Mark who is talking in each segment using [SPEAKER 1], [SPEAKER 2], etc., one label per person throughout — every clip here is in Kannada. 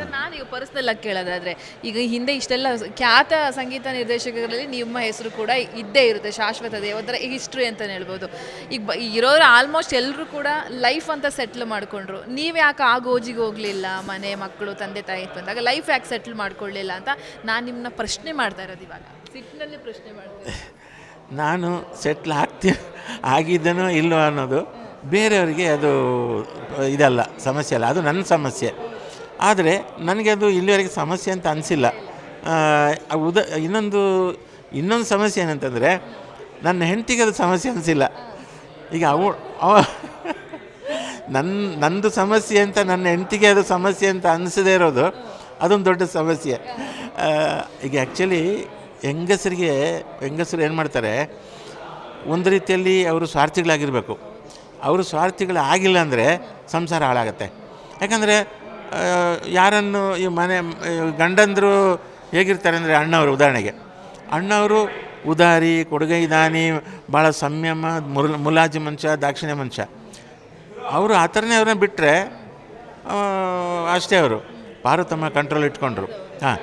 [SPEAKER 1] ಸರ್ ನಾನು ಈಗ ಪರ್ಸ್ನಲ್ ಆಗಿ ಕೇಳೋದಾದ್ರೆ, ಈಗ ಹಿಂದೆ ಇಷ್ಟೆಲ್ಲ ಖ್ಯಾತ ಸಂಗೀತ ನಿರ್ದೇಶಕರಲ್ಲಿ ನಿಮ್ಮ ಹೆಸರು ಕೂಡ ಇದ್ದೇ ಇರುತ್ತೆ ಶಾಶ್ವತತೆ ಒಂಥರ ಹಿಸ್ಟ್ರಿ ಅಂತಲೇ ಹೇಳ್ಬೋದು. ಈಗ ಇರೋರು ಆಲ್ಮೋಸ್ಟ್ ಎಲ್ಲರೂ ಕೂಡ ಲೈಫ್ ಅಂತ ಸೆಟ್ಲ್ ಮಾಡಿಕೊಂಡ್ರು. ನೀವು ಯಾಕೆ ಆ ಗೋಜಿಗೆ ಹೋಗಲಿಲ್ಲ, ಮನೆ, ಮಕ್ಕಳು, ತಂದೆ, ತಾಯಿ ಬಂದಾಗ ಲೈಫ್ ಯಾಕೆ ಸೆಟ್ಲ್ ಮಾಡ್ಕೊಳ್ಳಿಲ್ಲ ಅಂತ ನಾನು ನಿಮ್ಮನ್ನ ಪ್ರಶ್ನೆ ಮಾಡ್ತಾ ಇರೋದು ಇವಾಗ. ಸಿಟ್ಟಿನಲ್ಲಿ ಪ್ರಶ್ನೆ ಮಾಡ್ತೀನಿ.
[SPEAKER 2] ನಾನು ಸೆಟ್ಲ್ ಆಗ್ತಿ, ಆಗಿದ್ದನೋ ಇಲ್ಲವೋ ಅನ್ನೋದು ಬೇರೆಯವರಿಗೆ ಅದು ಇದಲ್ಲ, ಸಮಸ್ಯೆ ಅಲ್ಲ, ಅದು ನನ್ನ ಸಮಸ್ಯೆ. ಆದರೆ ನನಗೆ ಅದು ಇಲ್ಲಿವರೆಗೆ ಸಮಸ್ಯೆ ಅಂತ ಅನಿಸಿಲ್ಲ. ಉದ, ಇನ್ನೊಂದು ಇನ್ನೊಂದು ಸಮಸ್ಯೆ ಏನಂತಂದರೆ ನನ್ನ ಹೆಂಡತಿಗೆ ಅದು ಸಮಸ್ಯೆ ಅನಿಸಿಲ್ಲ. ಈಗ ಅವು, ಅವ ನನ್ನ ನಂದು ಸಮಸ್ಯೆ ಅಂತ ನನ್ನ ಹೆಂಡತಿಗೆ ಅದು ಸಮಸ್ಯೆ ಅಂತ ಅನಿಸದೇ ಇರೋದು ಅದೊಂದು ದೊಡ್ಡ ಸಮಸ್ಯೆ. ಈಗ ಆ್ಯಕ್ಚುಲಿ ಹೆಂಗಸರಿಗೆ, ಹೆಂಗಸರು ಏನು ಮಾಡ್ತಾರೆ, ಒಂದು ರೀತಿಯಲ್ಲಿ ಅವರು ಸ್ವಾರ್ಥಿಗಳಾಗಿರಬೇಕು. ಅವರು ಸ್ವಾರ್ಥಿಗಳಾಗಿಲ್ಲ ಅಂದರೆ ಸಂಸಾರ ಹಾಳಾಗುತ್ತೆ. ಯಾಕಂದರೆ ಯಾರನ್ನು ಈ ಮನೆ ಗಂಡಂದರು ಹೇಗಿರ್ತಾರೆ ಅಂದರೆ ಅಣ್ಣವರು, ಉದಾಹರಣೆಗೆ. ಅಣ್ಣವರು ಉದಾರಿ ಕೊಡುಗೈದಾನಿ ಭಾಳ ಸಂಯಮ ಮುಲ್ ಮುಲಾಜಿ ಮನುಷ್ಯ ದಾಕ್ಷಿಣ್ಯ ಮನುಷ್ಯ ಅವರು ಆ ಥರನೇ ಅವ್ರನ್ನ ಬಿಟ್ಟರೆ ಅಷ್ಟೇ ಅವರು. ಪಾರ್ವತಮ್ಮ ಕಂಟ್ರೋಲ್ ಇಟ್ಕೊಂಡ್ರು. ಹಾಂ.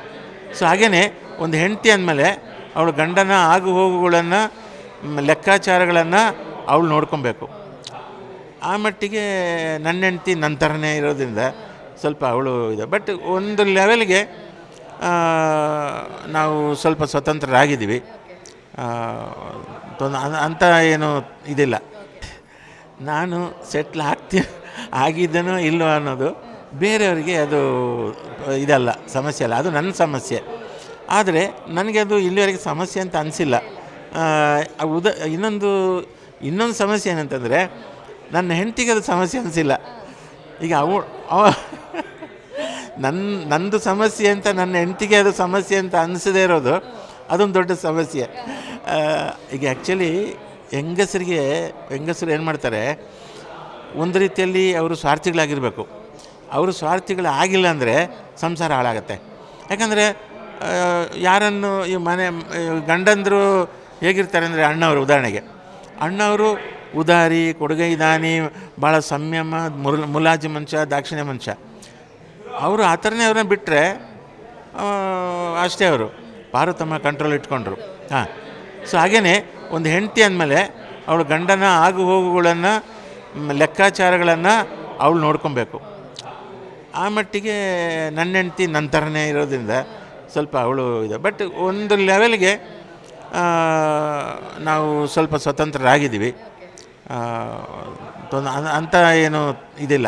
[SPEAKER 2] ಸೊ ಹಾಗೆಯೇ ಒಂದು ಹೆಂಡತಿ ಅಂದಮೇಲೆ ಅವಳು ಗಂಡನ ಆಗು ಹೋಗುಗಳನ್ನು ಲೆಕ್ಕಾಚಾರಗಳನ್ನು ಅವಳು ನೋಡ್ಕೊಬೇಕು. ಆ ಮಟ್ಟಿಗೆ ನನ್ನ ಹೆಂಡತಿ ನನ್ನ ಥರನೇ ಇರೋದ್ರಿಂದ ಸ್ವಲ್ಪ ಅವಳು ಇದೆ. ಬಟ್ ಒಂದು ಲೆವೆಲ್ಗೆ ನಾವು ಸ್ವಲ್ಪ ಸ್ವತಂತ್ರರಾಗಿದ್ದೀವಿ. ತೊಂದ ಅಂತ ಏನು ಇದಿಲ್ಲ. ನಾನು ಸೆಟ್ಲ್ ಆಗ್ತಿ, ಆಗಿದ್ದನೋ ಇಲ್ಲೋ ಅನ್ನೋದು ಬೇರೆಯವರಿಗೆ ಅದು ಇದಲ್ಲ, ಸಮಸ್ಯೆ ಅಲ್ಲ. ಅದು ನನ್ನ ಸಮಸ್ಯೆ. ಆದರೆ ನನಗೆ ಅದು ಇಲ್ಲಿವರೆಗೆ ಸಮಸ್ಯೆ ಅಂತ ಅನಿಸಿಲ್ಲ. ಉದ, ಇನ್ನೊಂದು ಇನ್ನೊಂದು ಸಮಸ್ಯೆ ಏನಂತಂದರೆ, ನನ್ನ ಹೆಂಡತಿಗೆ ಅದು ಸಮಸ್ಯೆ ಅನಿಸಿಲ್ಲ. ಈಗ ಅವ ನನ್ನ ನಂದು ಸಮಸ್ಯೆ ಅಂತ ನನ್ನ ಹೆಂಡತಿಗೆ ಅದು ಸಮಸ್ಯೆ ಅಂತ ಅನಿಸದೇ ಇರೋದು. ಅದೊಂದು ದೊಡ್ಡ ಸಮಸ್ಯೆ. ಈಗ ಆ್ಯಕ್ಚುಲಿ ಹೆಂಗಸರಿಗೆ, ಹೆಂಗಸರು ಏನು ಮಾಡ್ತಾರೆ, ಒಂದು ರೀತಿಯಲ್ಲಿ ಅವರು ಸ್ವಾರ್ಥಿಗಳಾಗಿರಬೇಕು. ಅವರು ಸ್ವಾರ್ಥಿಗಳಾಗಿಲ್ಲ ಅಂದರೆ ಸಂಸಾರ ಹಾಳಾಗತ್ತೆ. ಯಾಕಂದರೆ ಯಾರನ್ನು ಈ ಮನೆ ಗಂಡಂದರು ಹೇಗಿರ್ತಾರೆ ಅಂದರೆ ಅಣ್ಣವರು ಉದಾಹರಣೆಗೆ. ಅಣ್ಣವರು ಉದಾರಿ ಕೊಡುಗೈದಾನಿ ಭಾಳ ಸಂಯಮ, ಮುಲ್, ಮುಲಾಜಿ ಮನುಷ್ಯ ದಾಕ್ಷಿಣ್ಯ ಮನುಷ್ಯ ಅವರು ಆ ಥರನೇ ಅವ್ರನ್ನ ಬಿಟ್ಟರೆ ಅಷ್ಟೇ ಅವರು. ಪಾರ್ವತಮ್ಮ ಕಂಟ್ರೋಲ್ ಇಟ್ಕೊಂಡ್ರು. ಹಾಂ. ಸೊ ಹಾಗೆಯೇ ಒಂದು ಹೆಂಡತಿ ಅಂದಮೇಲೆ ಅವಳು ಗಂಡನ ಆಗು ಹೋಗುಗಳನ್ನು ಲೆಕ್ಕಾಚಾರಗಳನ್ನು ಅವಳು ನೋಡ್ಕೊಬೇಕು. ಆ ಮಟ್ಟಿಗೆ ನನ್ನ ಹೆಂಡತಿ ನನ್ನ ಥರನೇ ಇರೋದ್ರಿಂದ ಸ್ವಲ್ಪ ಅವಳು ಇದೆ. ಬಟ್ ಒಂದು ಲೆವೆಲ್ಗೆ ನಾವು ಸ್ವಲ್ಪ ಸ್ವತಂತ್ರರಾಗಿದ್ದೀವಿ. ಅಂಥ ಏನು ಇದಿಲ್ಲ.